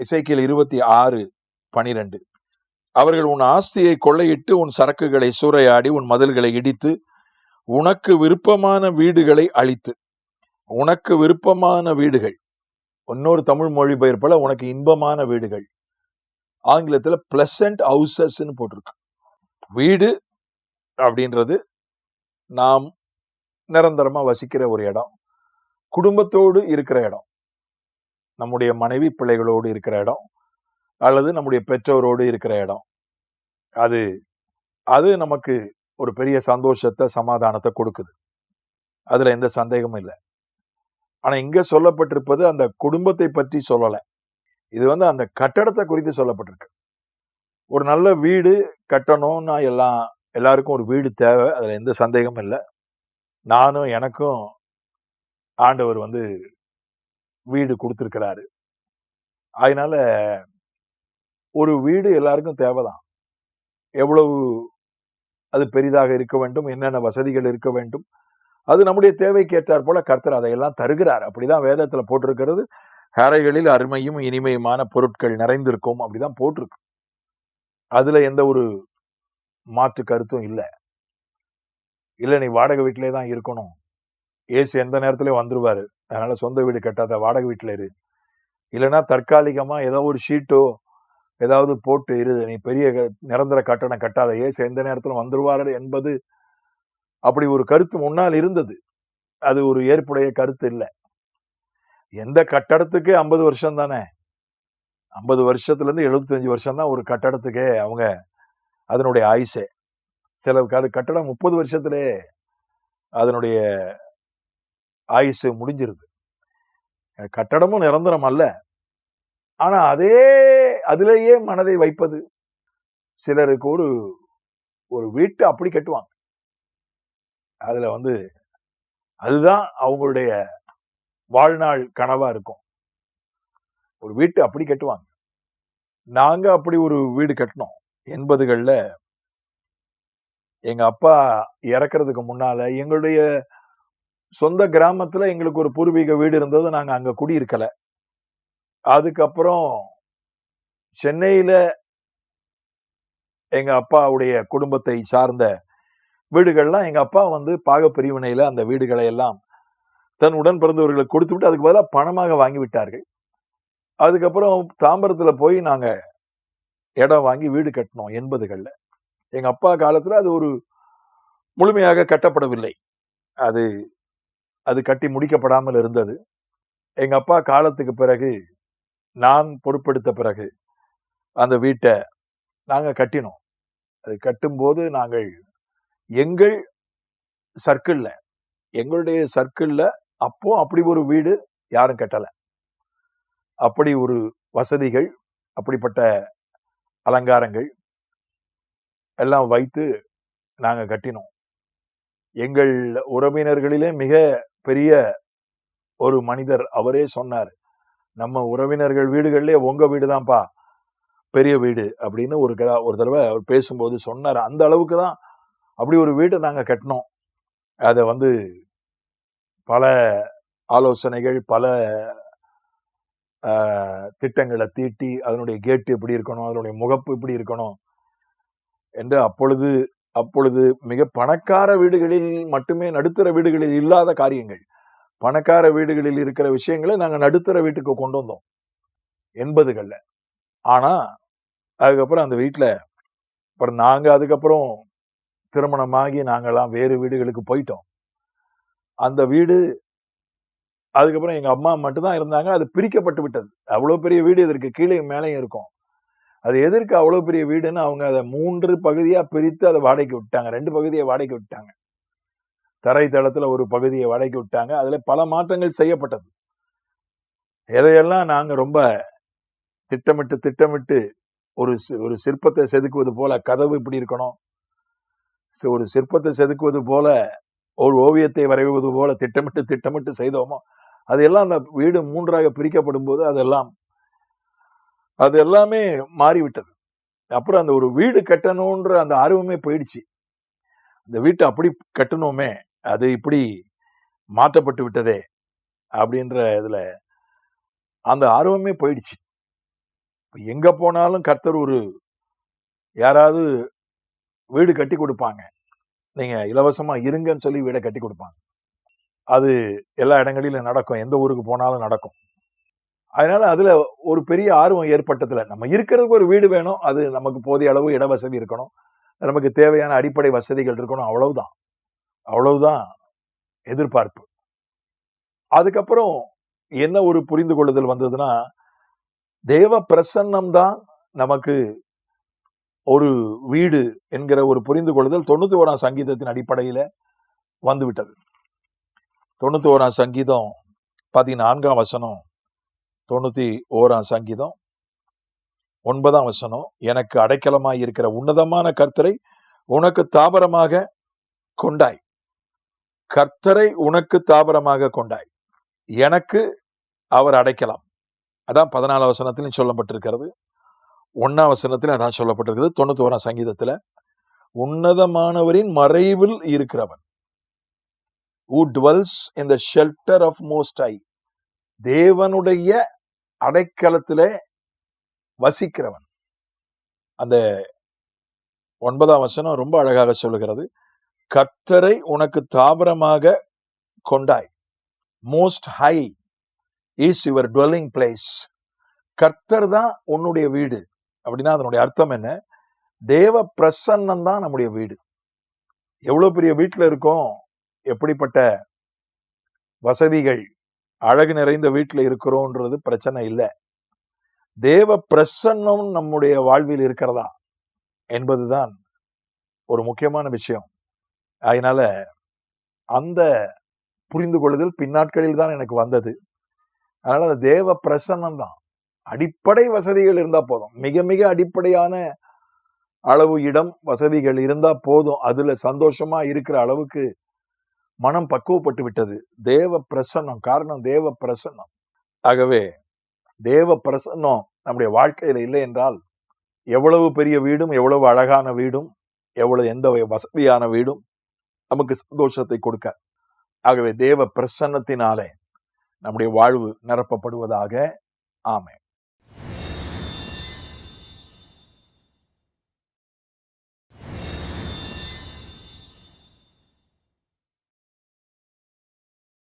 இசைக்கியல் இருபத்தி ஆறு பனிரெண்டு. அவர்கள் உன் ஆஸ்தியை கொள்ளையிட்டு உன் சரக்குகளை சூறையாடி உன் மதில்களை இடித்து உனக்கு விருப்பமான வீடுகளை அழித்து. உனக்கு விருப்பமான வீடுகள். இன்னொரு தமிழ் மொழிபெயர்ப்பில் உனக்கு இன்பமான வீடுகள். ஆங்கிலத்தில் பிளசன்ட் ஹவுசஸ்ன்னு போட்டிருக்கு. வீடு அப்படின்றது நாம் நிரந்தரமாக வசிக்கிற ஒரு இடம். குடும்பத்தோடு இருக்கிற இடம். நம்முடைய மனைவி பிள்ளைகளோடு இருக்கிற இடம் அல்லது நம்முடைய பெற்றோரோடு இருக்கிற இடம். அது அது நமக்கு ஒரு பெரிய சந்தோஷத்தை சமாதானத்தை கொடுக்குது. அதில் எந்த சந்தேகமும் இல்லை. ஆனால் இங்கே சொல்லப்பட்டிருப்பது அந்த குடும்பத்தை பற்றி சொல்லலை. இது வந்து அந்த கட்டடத்தை குறித்து சொல்லப்பட்டிருக்கு. ஒரு நல்ல வீடு கட்டணும்னா எல்லாம் எல்லாருக்கும் ஒரு வீடு தேவை. அதில் எந்த சந்தேகமும் இல்லை. நானும் எனக்கும் ஆண்டவர் வந்து வீடு கொடுத்துருக்கிறாரு. அதனால ஒரு வீடு எல்லாருக்கும் தேவைதான். எவ்வளவு அது பெரிதாக இருக்க வேண்டும் என்னென்ன வசதிகள் இருக்க வேண்டும் அது நம்முடைய தேவைக்கு ஏற்றாற் போல கர்த்தர் அதையெல்லாம் தருகிறார். அப்படிதான் வேதத்துல போட்டிருக்கிறது. ஹேரைகளில் அருமையும் இனிமையுமான பொருட்கள் நிறைந்திருக்கும் அப்படிதான் போட்டிருக்கு. அதுல எந்த ஒரு மாற்று கருத்தும் இல்லை. இல்லை நீ வாடகை வீட்டிலே தான் இருக்கணும். ஏசு எந்த நேரத்துலயும் வந்துருவாரு. அதனால் சொந்த வீடு கட்டாத வாடகை வீட்டில் இரு. இல்லைன்னா தற்காலிகமாக ஏதோ ஒரு ஷீட்டோ ஏதாவது போட்டு இரு. நீ பெரிய க- நிரந்தர கட்டணம் கட்டாத. ஏசு எந்த நேரத்தில் வந்துடுவார்கள் என்பது அப்படி ஒரு கருத்து முன்னால் இருந்தது. அது ஒரு ஏற்புடைய கருத்து இல்லை. எந்த கட்டடத்துக்கு ஐம்பது வருஷம் தானே? ஐம்பது வருஷத்துலேருந்து எழுபத்தஞ்சு வருஷம் தான் ஒரு கட்டடத்துக்கே அவங்க அதனுடைய ஆயுஷே சில கட்டடம் முப்பது வருஷத்துலேயே அதனுடைய ஆயுசு முடிஞ்சிருது கட்டடமும் நிரந்தரம் அல்ல. ஆனா அதே அதிலேயே மனதை வைப்பது. சிலருக்கு ஒரு ஒரு வீட்டு அப்படி கட்டுவாங்க. அதுல வந்து அதுதான் அவங்களுடைய வாழ்நாள் கனவா இருக்கும். ஒரு வீட்டு அப்படி கட்டுவாங்க. நாங்க அப்படி ஒரு வீடு கட்டினோம். எண்பதுகளில் எங்க அப்பா இறக்குறதுக்கு முன்னால எங்களுடைய சொந்த கிராமத்தில் எங்களுக்கு ஒரு பூர்வீக வீடு இருந்தது. நாங்கள் அங்கே குடியிருக்கல. அதுக்கப்புறம் சென்னையில் எங்கள் அப்பாவுடைய குடும்பத்தை சார்ந்த வீடுகள்லாம் எங்கள் அப்பா வந்து பாகப்பிரிவினையில் அந்த வீடுகளை எல்லாம் தன் உடன் பிறந்தவர்களுக்கு கொடுத்து விட்டு அதுக்கு பதிலாக பணமாக வாங்கி விட்டார்கள். அதுக்கப்புறம் தாம்பரத்தில் போய் நாங்கள் இடம் வாங்கி வீடு கட்டினோம் எண்பதுகளில். எங்கள் அப்பா காலத்தில் அது ஒரு முழுமையாக கட்டப்படவில்லை. அது அது கட்டி முடிக்கப்படாமல் இருந்தது. எங்கள் அப்பா காலத்துக்கு பிறகு நான் பொறுப்பெடுத்த பிறகு அந்த வீட்டை நாங்கள் கட்டினோம். அது கட்டும்போது நாங்கள் எங்கள் சர்க்கிளில் எங்களுடைய சர்க்கிளில் அப்போ அப்படி ஒரு வீடு யாரும் கட்டலை. அப்படி ஒரு வசதிகள் அப்படிப்பட்ட அலங்காரங்கள் எல்லாம் வைத்து நாங்கள் கட்டினோம். எங்கள் உறவினர்களிலே மிக பெரிய ஒரு மனிதர் அவரே சொன்னார் நம்ம உறவினர்கள் வீடுகள்லேயே உங்க வீடு தான்ப்பா பெரிய வீடு அப்படின்னு ஒரு கதா- ஒரு தடவை அவர் பேசும்போது சொன்னார். அந்த அளவுக்கு தான் அப்படி ஒரு வீட்டை நாங்கள் கட்டினோம். அதை வந்து பல ஆலோசனைகள் பல திட்டங்களை தீட்டி அதனுடைய கேட்டு எப்படி இருக்கணும் அதனுடைய முகப்பு எப்படி இருக்கணும் என்று அப்பொழுது அப்பொழுது மிக பணக்கார வீடுகளில் மட்டுமே நடுத்தர வீடுகளில் இல்லாத காரியங்கள். பணக்கார வீடுகளில் இருக்கிற விஷயங்களை நாங்கள் நடுத்தர வீட்டுக்கு கொண்டு வந்தோம். எண்பதுகளில். ஆனா அதுக்கப்புறம் அந்த வீட்டில் அப்புறம் நாங்கள் அதுக்கப்புறம் திருமணமாகி நாங்கள்லாம் வேறு வீடுகளுக்கு போயிட்டோம். அந்த வீடு அதுக்கப்புறம் எங்கள் அம்மா மட்டும்தான் இருந்தாங்க. அது பிரிக்கப்பட்டு விட்டது. அவ்வளோ பெரிய வீடு இதற்கு கீழே மேலேயும் இருக்கும். அது எதற்கு அவ்வளோ பெரிய வீடுன்னு அவங்க அதை மூன்று பகுதியாக பிரித்து அதை வாடகைக்கு விட்டாங்க. ரெண்டு பகுதியை வாடகைக்கு விட்டாங்க. தரை ஒரு பகுதியை வாடகைக்கு விட்டாங்க. அதில் பல மாற்றங்கள் செய்யப்பட்டது. எதையெல்லாம் நாங்கள் ரொம்ப திட்டமிட்டு திட்டமிட்டு ஒரு ஒரு சிற்பத்தை செதுக்குவது போல கதவு இப்படி இருக்கணும். ஒரு சிற்பத்தை செதுக்குவது போல ஒரு ஓவியத்தை வரைவது போல திட்டமிட்டு திட்டமிட்டு செய்தோமோ அதெல்லாம் அந்த வீடு மூன்றாக பிரிக்கப்படும் போது அதெல்லாம் அது எல்லாமே மாறிவிட்டது. அப்புறம் அந்த ஒரு வீடு கட்டணுன்ற அந்த ஆர்வமே போயிடுச்சு. இந்த வீட்டை அப்படி கட்டணுமே அது இப்படி மாற்றப்பட்டு விட்டதே அப்படின்ற இதில் அந்த ஆர்வமே போயிடுச்சு. எங்கே போனாலும் கர்த்தர் ஒரு யாராவது வீடு கட்டி கொடுப்பாங்க. நீங்கள் இலவசமாக இருங்கன்னு சொல்லி வீடை கட்டி கொடுப்பாங்க. அது எல்லா இடங்களிலும் நடக்கும். எந்த ஊருக்கு போனாலும் நடக்கும். அதனால அதுல ஒரு பெரிய ஆர்வம் ஏற்பட்டதுல. நம்ம இருக்கிறதுக்கு ஒரு வீடு வேணும். அது நமக்கு போதிய அளவு இட வசதி இருக்கணும். நமக்கு தேவையான அடிப்படை வசதிகள் இருக்கணும். அவ்வளவுதான். அவ்வளவுதான் எதிர்பார்ப்பு. அதுக்கப்புறம் என்ன ஒரு புரிந்து கொள்ளுதல் வந்ததுன்னா தேவ பிரசன்னம் தான் நமக்கு ஒரு வீடு என்கிற ஒரு புரிந்து கொள்ளுதல் தொண்ணூத்தி ஓராம் சங்கீதத்தின் அடிப்படையில வந்துவிட்டது. தொண்ணூத்தி ஓராம் சங்கீதம் பதினான்காம் வசனம் தொண்ணூற்றி ஓராம் சங்கீதம் ஒன்பதாம் வசனம் எனக்கு அடைக்கலமாய் இருக்கிற உன்னதமான கர்த்தரை உனக்கு தாபரமாக கொண்டாய். கர்த்தரை உனக்கு தாபரமாக கொண்டாய். எனக்கு அவர் அடைக்கலாம். அதான் பதினாலாம் வசனத்திலும் சொல்லப்பட்டிருக்கிறது. ஒன்னாம் வசனத்திலும் அதான் சொல்லப்பட்டிருக்கிறது தொண்ணூத்தி ஓராம் சங்கீதத்தில் உன்னதமானவரின் மறைவில் இருக்கிறவன் who dwells in the shelter of most high தேவனுடைய அடைக்கலத்தில் வசிக்கிறவன். அந்த ஒன்பதாம் வசனம் ரொம்ப அழகாக சொல்லுகிறது. கர்த்தரை உனக்கு தாபரமாக கொண்டாய். Most high is your dwelling place கர்த்தர் தான் உன்னுடைய வீடு. அப்படின்னா அதனுடைய அர்த்தம் என்ன? தேவ பிரசன்னம் தான் நம்முடைய வீடு. எவ்வளோ பெரிய வீட்டில் இருக்கோம்? எப்படிப்பட்ட வசதிகள் அழகு நிறைந்த வீட்டில் இருக்கிறோன்றது பிரச்சனை இல்லை. தேவ பிரசன்னம் நம்முடைய வாழ்வில் இருக்கிறதா என்பதுதான் ஒரு முக்கியமான விஷயம். அதனால அந்த புரிந்து கொள்ளுதல் பின்னாட்களில் தான் எனக்கு வந்தது. அதனால அந்த தேவ பிரசன்னம் தான். அடிப்படை வசதிகள் இருந்தால் போதும். மிக மிக அடிப்படையான அளவு இடம் வசதிகள் இருந்தால் போதும். அதில் சந்தோஷமா இருக்கிற அளவுக்கு மனம் பக்குவப்பட்டு விட்டது. தேவ பிரசன்னம் காரணம் தேவ பிரசன்னம். ஆகவே தேவ பிரசன்னம் நம்முடைய வாழ்க்கையில இல்லை என்றால் எவ்வளவு பெரிய வீடும் எவ்வளவு அழகான வீடும் எவ்வளவு எந்த வசதியான வீடும் நமக்கு சந்தோஷத்தை கொடுக்க. ஆகவே தேவ பிரசன்னத்தினாலே நம்முடைய வாழ்வு நிரப்பப்படுவதாக. ஆமை